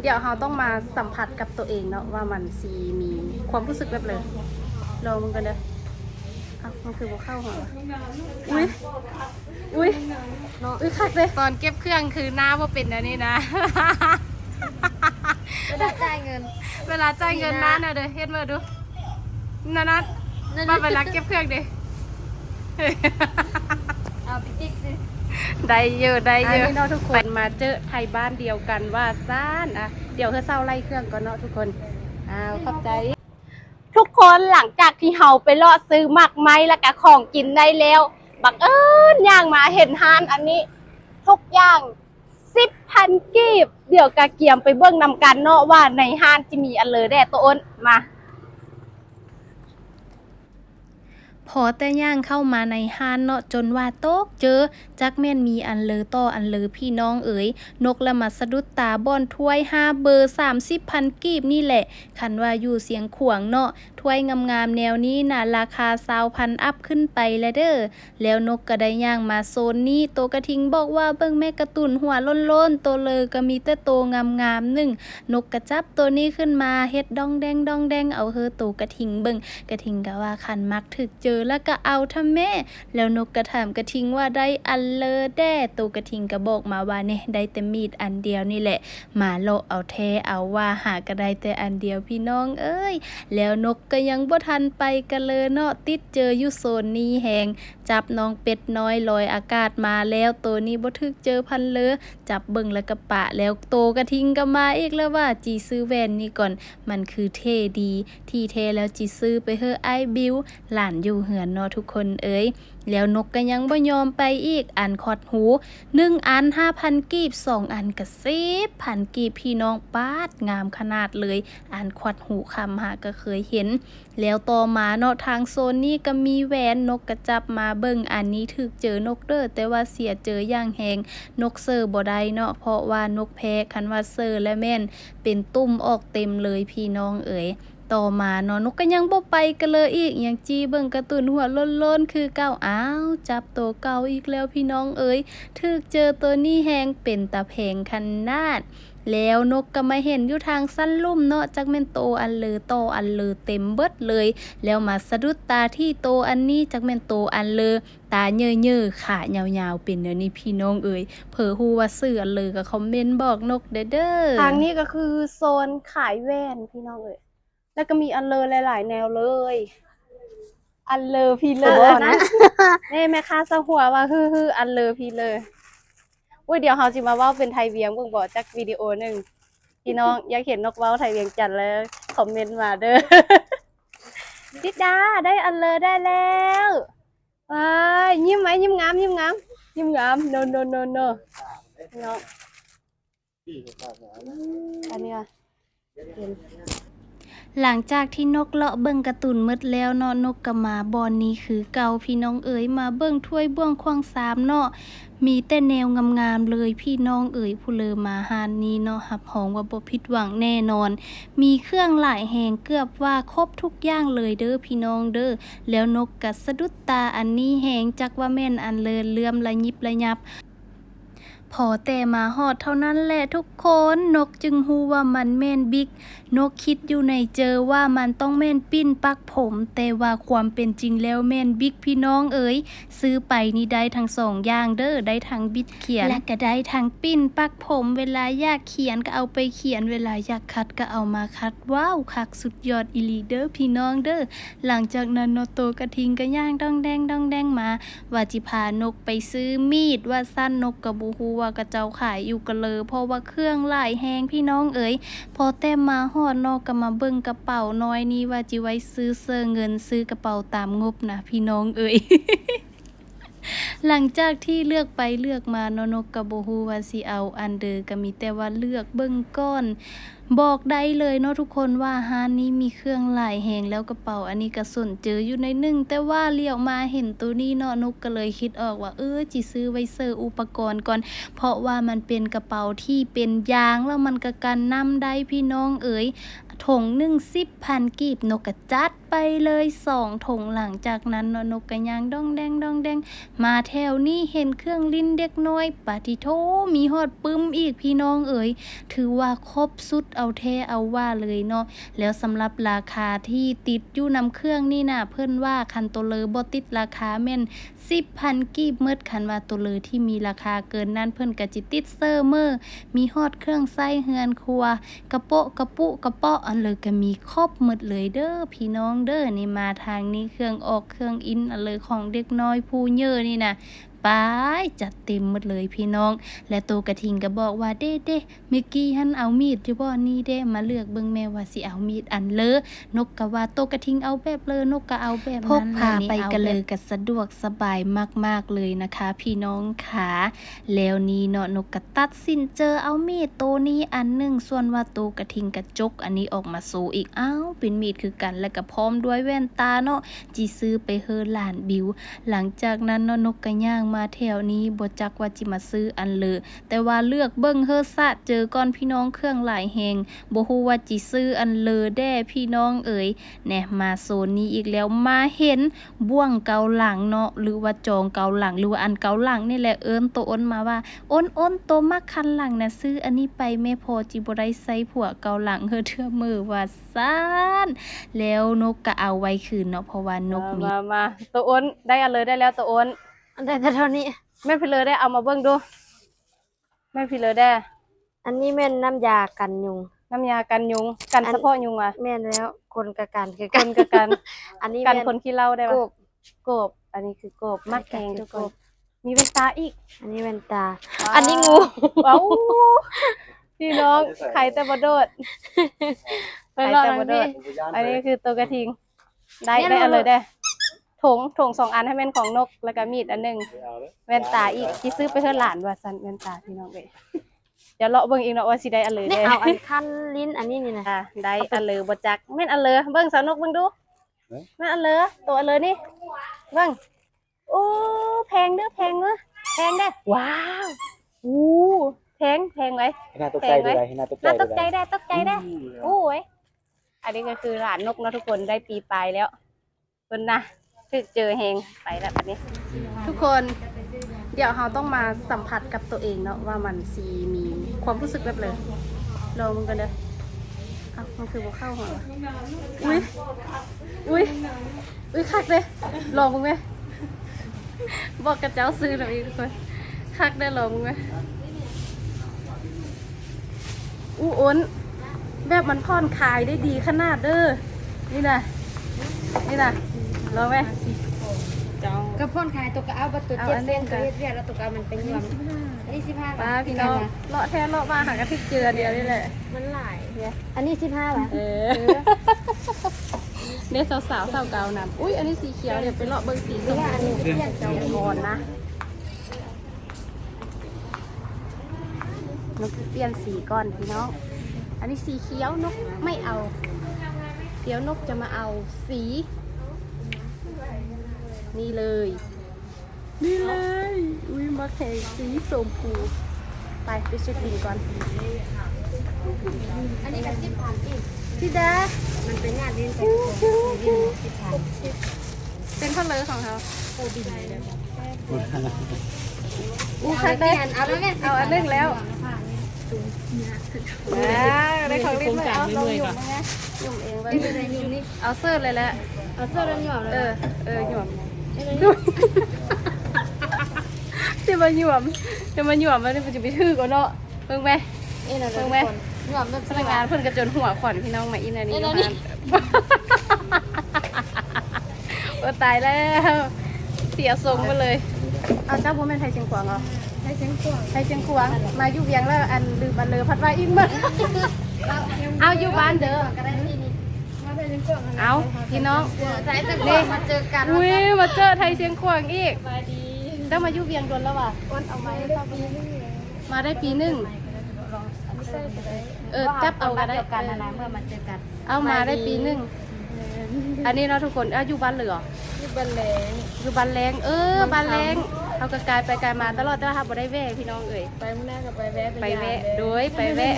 เดี๋ยวเราต้องมาสัมผัสกับตัวเองเนาะว่ามันสีมีความรู้สึกแบบเลยลองมันกันเด้ออ้าวมันคือบ่เข้าหัวอุ้ยอุ้ยอุ้ยคักเลยตอนเก็บเครื่องคือหน้าว่าเป็นอันนี้นะ เวลาจ่ายเงิน เวลาจ่ายเงินนะเนอะเด้อเฮ็ดมาดูนันัดมาเวลาเก็บเครื่องดิเอาไปติ๊กสิ ได้เยอะได้เยอะเนาะทุกคนมาเจอไทยบ้านเดียวกันว่าซ่านอะเดี๋ยวเธอเศร้าไล่เครื่องก่อนเนาะทุกคนอ้าวขอบใจ ทุกคนหลังจากที่เฮาไปเลาะซื้อหมักไม้แล้วก็ของกินได้แล้ว บักเอิญย่างมาเห็นฮานอันนี้ ทุกอย่างสิบพันกีบ เดี๋ยวกะเกียมไปเบื้องนำกันเนาะว่าในห้านจะมีอันเลยแด่ตัวอ้นมา พอแต่ย่างเข้ามาในห้านเนาะจนว่าโต๊กเจอ จักแม่นมีอันเลอต่ออันเลอพี่น้องเอ๋ยนกละมาสะดุดตาบ่อนถ้วยห้าเบอร์สามสิบพันกีบนี่แหละ คันว่าอยู่เสียงขวงเนาะถ้วยงามๆแนวนี้น่ะราคาสาวพันอัพขึ้นไปแล้วเด้อแล้วนกก็ได้ย่างมาโซนนี้โตกระทิงบอกว่าเบิ่งแม่กระตุนหัวล้นๆโตเลยก็มีแต่โตงามๆหนึ่งนกกระจับตัวนี้ขึ้นมาเฮ็ดดองแดงดองแดงเอาเฮอโตกระทิงเบิ่งกระทิงก็ว่าคันมักถึกเจอแล้วก็เอาทำแม่ แล้วนกกระถามกระทิงว่าได้อันเลอแด้ตัวกระทิงกระบอกมาว่าเนี่ยได้แต่มีดอันเดียวนี่แหละ มาโลเอาเทเอาว่าหาก็ได้แต่อันเดียวพี่น้องเอ้ย แล้วนกก็ยังบ่ทันไปกันเลยเนาะติดเจออยู่โซนนี้แหง จับน้องเป็ดน้อยลอยอากาศมาแล้วตัวนี้บ่ทึกเจอพันเลอจับเบิ่งแล้วก็ปะแล้วโตกระทิงก็มาอีกแล้วว่าจีซื้อแวนนี่ก่อน มันคือเท่ดี ที่เทแล้วจีซื้อไปเฮอไอบิวหลานอยู่เหือนเนาะทุกคนเอ้ย แล้วนกก็ยังบ่ยอมไปอีก อันคอดหูหนึ่งอันห้าพันกีบสองอันกระซิบพันกีบพี่น้องปาดงามขนาดเลย อันควัดหูคำหาก็เคยเห็น แล้วต่อมาเนาะทางโซนนี้ก็มีแหวนนกกระจับมาเบิ่งอันนี้ถึกเจอนกเด้อแต่ว่าเสียเจออย่างแหงนกเซอร์บ่ได้เนาะเพราะว่านกแพ้คันว่าเซอร์และแม่นเป็นตุ่มออกเต็มเลยพี่น้องเอ๋ย ต่อมาเนาะนกก็ยังบ่ไปกันเลยอีกอย่างจีเบิ่งกร์ตูนหัวล้นๆคือเก้าอ้าวจับตัวเก่าอีกแล้วพี่น้องเอ๋ยถึกเจอตัวนี้แหงเป็นตาแพงคันนาดแล้วนกก็มาเห็นอยู่ทางสั้นลุ่มเนาะจักแม่นโตอันเลอโตอันเลอเต็มเบิดเลย แล้วมาสะดุดตาที่โตอันนี้จักแม่นโตอันเลอตาเย่อๆขายาวๆ เป็นเดี๋ยนี้พี่น้องเอ๋ยเผอฮูว่าซื้ออันเลอก็คอมเมนต์บอกนกเด้อเด้อทางนี้ก็คือโซนขายแว่นพี่น้องเอ๋ย แล้วก็มีอันเลอหลาย ๆ แนวเลย อันเลอพี่เลอนะนี่แม่ค้าสะหัวว่าฮือฮืออันเลอพี่เลออุ้ยเดี๋ยวเฮาสิมาเว้าเป็นไทยเวียงเบิ่งบ่จักวิดีโอหนึงพี่น้องอยากเห็นนกเว้าไทยเวียงจันทน์แล้วคอมเมนต์มาเด้อดิดาได้อันเลอได้แล้วว้ายยิ้มไหมยิ้มงามยิ้มงามยิ้มงาม no no no no เนาะอันนี้อะเหลังจากที่นกเลาะเบิ่งกร์ตูนหมดแล้วเนาะนกก็มาบอนนี้คือเก่าพี่น้องเอ๋ยมาเบิ่งถ้วยบ่วงควงสามเนาะมีแต่แนวงามๆเลยพี่น้องเอ๋ยผู้เลอมาหานนี้เนาะหับหองว่าบ่ผิดหวังแน่นอน มีเครื่องหลายแหงเกือบว่าครบทุกอย่างเลยเด้อพี่น้องเด้อแล้วนกก็สะดุดตาอันนี้แหงจักว่าแม่นอันเลินเลื่อมละยิบละยับ พอแต่มาฮอดเท่านั้นแหละทุกคนนกจึงฮู้ว่ามันแม่นบิ๊ก นกคิดอยู่ในเจอว่ามันต้องแม่นปิ้นปักผม แต่ว่าความเป็นจริงแล้วแม่นบิ๊กพี่น้องเอ๋ยซื้อไปนี่ได้ทั้งสองอย่างเด้อได้ทั้งบิดเขียน และก็ได้ทั้งปิ้นปักผม เวลาอยากเขียนก็เอาไปเขียน เวลาอยากคัดก็เอามาคัดว้าวคักสุดยอดอีลีเด้อพี่น้องเด้อหลังจากนั้นนโตกระทิงก็ย่างดองแดงดองแดงมาว่าจิพานกไปซื้อมีดว่าสั้นนกกระบูฮูว่ากระเจ้าขายอยู่กันเลยเพราะว่าเครื่องหลายแหงพี่น้องเอ๋ยพอแต้มมาหอดนอกก็มาเบิ่งกระเป๋าน้อยนี้ว่าจิไว้ซื้อเสื้อเงินซื้อกระเป๋าตามงบนะพี่น้องเอ๋ย หลังจากที่เลือกไปเลือกมาเนอนกกะบ่ฮู้ว่าสิเอาอันเดอร์ก็มีแต่ว่าเลือกเบิ่งก้อน บอกได้เลยเนาะทุกคนว่าฮานนี้มีเครื่องหลายแหงแล้วกระเป๋าอันนี้ก็สนเจออยู่ในหนึ่งแต่ว่าเลี้ยวมาเห็นตัวนี้เนาะนุกก็เลยคิดออกว่าเออจิซื้อไว้เซอร์อุปกรณ์ก่อน เพราะว่ามันเป็นกระเป๋าที่เป็นยางแล้วมันก็กันน้ำได้พี่น้องเอ๋ย ถงหนึ่งสิบพันกีบนกกระจัดไปเลยสองถงหลังจากนั้นนกกระยางดองแดงดองแดง มาแถวนี้เห็นเครื่องลิ้นเด็กน้อยปาติโทมีฮอดปึ้มอีกพี่น้องเอ๋ยถือว่าครบสุดเอาแท้เอาว่าเลยเนาะแล้วสำหรับราคาที่ติดอยู่นำเครื่องนี่น่ะเพิ่อนว่าคันตัวเลอบ่ติดราคาแม่น สิบพันกีบเมืดคันว่าตัวเลอที่มีราคาเกินนั่นเพิ่นกะจิติดเซอร์เมอร์ มีฮอดเครื่องไส้เฮือนครัว กระโปะกระปุกระเปาะอันเลยก็มีครอบหมดเลยเด้อพี่น้องเด้อนี่มาทางนี้เครื่องออกเครื่องอินอันเลยของเด็กน้อยผู้เยอะนี่นะไปจัดเต็มหมดเลยพี่น้อง และตัวกระทิงก็บอกว่าเด้เด้เมื่อกี้หันเอามีดอยู่บ่นี่เด้มาเลือกเบิ่งแม่ว่าสิเอามีดอันเลอนกก็ว่าตัวกระทิงเอาแบบเลอนกก็เอาแบบนั้นพกพาไปกันเลยก็สะดวกสบายมากๆเลยนะคะ พี่น้องค่ะแล้วนี้เนาะนกก็ตัดสินเจอเอามีดตัวนี้อันหนึงส่วนว่าตัวกระทิงกระจก อันนี้ออกมาโซอีกอ้าวเป็นมีดคือกันแล้วก็พร้อมด้วยแว่นตาเนาะจีซื้อไปเฮอหลานบิว หลังจากนั้นเนาะนกกระย่างมาแถวนี้บ่จักว่าจิมาซื้ออันเลยแต่ว่าเลือกเบิ่งเฮอซะเจอก่อนพี่น้องเครื่องหลายแหงบ่ฮู้ว่าจิซื้ออันเลอแด้พี่น้องเอ๋ยแน่มาโซนนี้อีกแล้วมาเห็นบ่วงเกาหลังเนาะหรือว่าจองเกาหลังหรือว่าอันเกาหลังนี่แหละเอิ้นโตอ้นมาว่าอ้นอ้นโตมักคันหลังนะซื้ออันนี้ไปแม่พอจิบ่ได้ใส่ผัวเกาหลังเฮอเทื่อมือว่าซ่านแล้วนกก็เอาไว้คืนเนาะเพราะว่านกมีมามาตัวอ้นได้อันเลยได้แล้วตัวอ้น อันใดแต่เท่านี้แม่พี่เลยได้เอามาเบิ่งดูแม่พี่เลยได้ อันนี้แม่นน้ำยากันยุง น้ำยากันยุง กันอันเฉพาะยุงว่ะแม่นแล้วคนกะกันคือกักันนกับกัน อันนี้กันแม่คนขี้เหล่าได้กปะบกบ อันนี้คือกบมักแกงคือกบ มีเวนตาอีก อันนี้แว่นตาว้าวอันนี้งูว้าวพี่น้องไข่แต่บโดดไปรอแต่ทางบ่โดนี้ดอันนี้คือตัวกระทิง ได้เนี่ยได้หนูอันเลยได้ ถงถงสองอันให้แม่นของนก แล้วก็มีดอันหนึงแว่นตาอีกที่ซื้อไปเพื่อหลานว่าสันแว่นตาพี่น้องเว้ยเดี๋ยวเลาะเบิ่งอีกเนาะว่าสิได้อันเลยนี่ได้เอาอันคันลิ้นอันนี้นี่นะอะ ได้อันเลยบ่จักแม่นอันเลยเบิ่งสาวนกเบิ่งดูแม่นอันเลยตัวอันเลยนี่เบิ่งโอ้แพงเด้อแพงเด้อแพงเด้อว้าวอู้แพงแพงไหมให้น่าตกใจดูได้ให้น่าตกใจน่าตดูกใจได้ได้ตกใจได้ โอ้ย อันนี้ก็คือหลานนกเนาะทุกคนได้ปีปลายแล้วเพิ่นนะ คือเจอแฮงไปแล้วบัดนี้ ทุกคนเดี๋ยวเราต้องมาสัมผัสกับตัวเองเนาะว่ามันสีมีความรู้สึกแบบเลยลองมึงกันเลยอ้าวมันคือบ่เข้าหัวอุ้ยอุ้ยอุ้ยคักเลยลองมึงไหมบอกกับเจ้าซื้อหน่อยทุกคนคักได้ลองมึงไหมอู้อ้นแบบมันผ่อนคลายได้ดีขนาดเด้อนี่นะนี่นะ ลองไหมกระพ่นคายตัวกระเอาประตูเอาเจ็ดอันเส้นนี้ก่ตัอวน เรียแล้วตัวกระเอามันเป็นยวมอันนี้สิบห้าป้าพี่น้องเลาะแท้เลาะมาหากระทึกเจือเดียวนี่แหละ มันหลายอันนี้สิบห้าบาทเออเนี่ยสาวสาวๆสาวเกานำอุ้ยอันนี้สีเขียวเดี๋ยวไปเลาะเบิ้งสีส้มอันนี้เรียกเดี๋ยวก่อนนะนกเปลี่ยนสีก่อนพี่น้อง อันนี้สีเขียวนกไม่เอา เดี๋ยวนกจะมาเอาสี นี่เลย นี่เลย อุ้ยมาแข่งสีสมพู ไปไปเช็คบินก่อน อันนี้กับสิบพันอีกพี่ดามันเป็นงานเรียนไปสิบพันเป็นข้อเลยของเขาโอ้บินเลยอู้เอาคักได้ได้เอาแล้วไงเอาอันหนึงแล้วได้ของลิ้นเลยเอาลองหยุ่มมั้งไงหยุ่มเองไว้นี่เป็นอะไรยุ่งนี่เอาเสื้อเลยแหละเอาเสื้อแล้วหยวมเลยเออเออหยุ่ม จะมาหยุ่มจะมาหยุ่มแล้วนี่มันจะไปทื่อก่อนเนาะเพิ่งไหมเอ็นอะไรเบิ่งไหมหยวมแบบพนักงานเพิ่นกระจนหัวขวัญพี่น้องมาอินอันนี้เอ้ยนะนี่โอ้ตายแล้ว เสียทรงไปเลยเอาเจ้าบุญเป็นไทยเชียงขวางเหรอให้เสียงกว้างไทยเชียงขวางมาอยู่เวียงแล้วอันลืมอันเลยพัดว่าอีกมั้งเอาอยู่บ้านเด้อ เสียงกว้างเอาพี่น้องสายเสียงกว้างมาเจอกันอุ้ยมาเจอไทยเชียงขวางอีกเจ้ามาอยู่เวียงโดนแล้วว่ะอ้นเอาไม้เข้าไปมาได้ปีหนึ่งเออจับเอาก็ได้เดียวกันนะนะเมื่อมาเจอกัน เอามาได้ปีหนึ่งอันนี้เนาะทุกคนเอาอยู่บ้านเหลือที่บันเลงอยู่บ้านแรงเออบ้านแรงเขาก็กลายไปกลายมาตลอดแต่ว่าเราบ่ได้แวะพี่น้องเอ่ยไปเมื่อหน้ากับไปแวะไปแวะโดยไปแวะ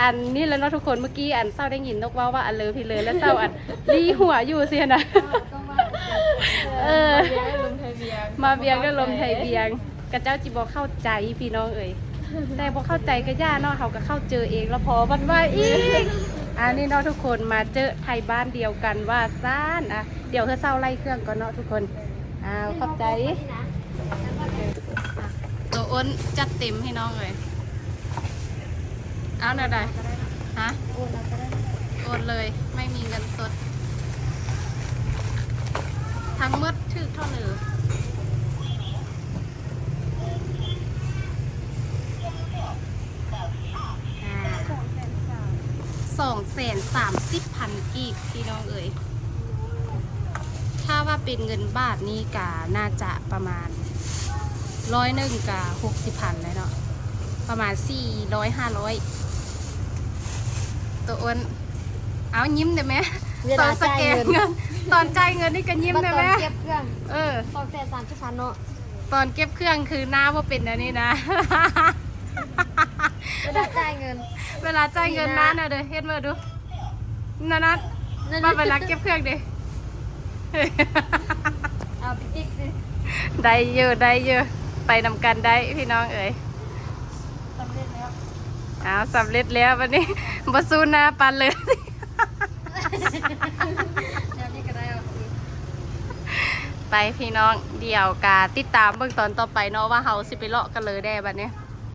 อันนี่แล้วเนาะทุกคนเมื่อกี้อันเศร้าได้ยินนกเว่าว่าอันเลอพี่เลยแล้วเศร้าอันรีหัวอยู่เสียนะเออเบียร์ลมไทยเบียร์มาเบียงก็ลมไทยเบียงกระเจ้าจีบอเข้าใจพี่น้องเอ่ยแต่บอเข้าใจก็ย่าเนาะเขาก็เข้าเจอเองแล้วพอวันว่าอีกอันนี้เนาะทุกคนมาเจอไทยบ้านเดียวกันว่าซ่านอะเดี๋ยวเธอเศร้าไล่เครื่องก่อนเนาะทุกคนอ้าวขอบใจตัวอ้นจัดเต็มให้น้องเลย เอาหน่อยได้ฮะโอ้เราก็ได้โอนเลยไม่มีเงินสด ทั้งหมดถือเท่าไหร่สองแสนสามสิบพันกีบพี่น้องเอ๋ยถ้าว่าเป็นเงินบาทนี่กาน่าจะประมาณร้อยหนึ่งกาหกสิบพันเลยเนาะประมาณสี่ร้อยห้าร้อย ตัวอ้วนเอายิ้มได้ไหมเวตอลานสจ่ายแกนเงิน เงินตอนจ่ายเงินนี่ก็ยิ้มมาได้ตไหมอนเก็บเครื่องเออสองแสนสามสิบพันเนาะตอนเก็บเครื่องคือหน้าว่าเป็นอันนี้นะ เวลาจ่ายเงิน เวลาจ่ายเงินน้าเนอะเด้อเฮ็ดมาดูนันัดมาเวลาเก็บเครื่องดิเอาพี่ติ๊กสิ ได้เยอะได้เยอะไปนำกันได้พี่น้องเอ๋ยสำเร็จแล้ว เอาสำเร็จแล้ววันนี้บสูหน้าปันเลยเดี๋ยวนี้ก็ได้เอาสิไปพี่น้องเดี๋ยวกาติดตามเบื้องตอนต่อไปเนาะว่าเฮาสิไปเลาะกันเลยได้บัดนี้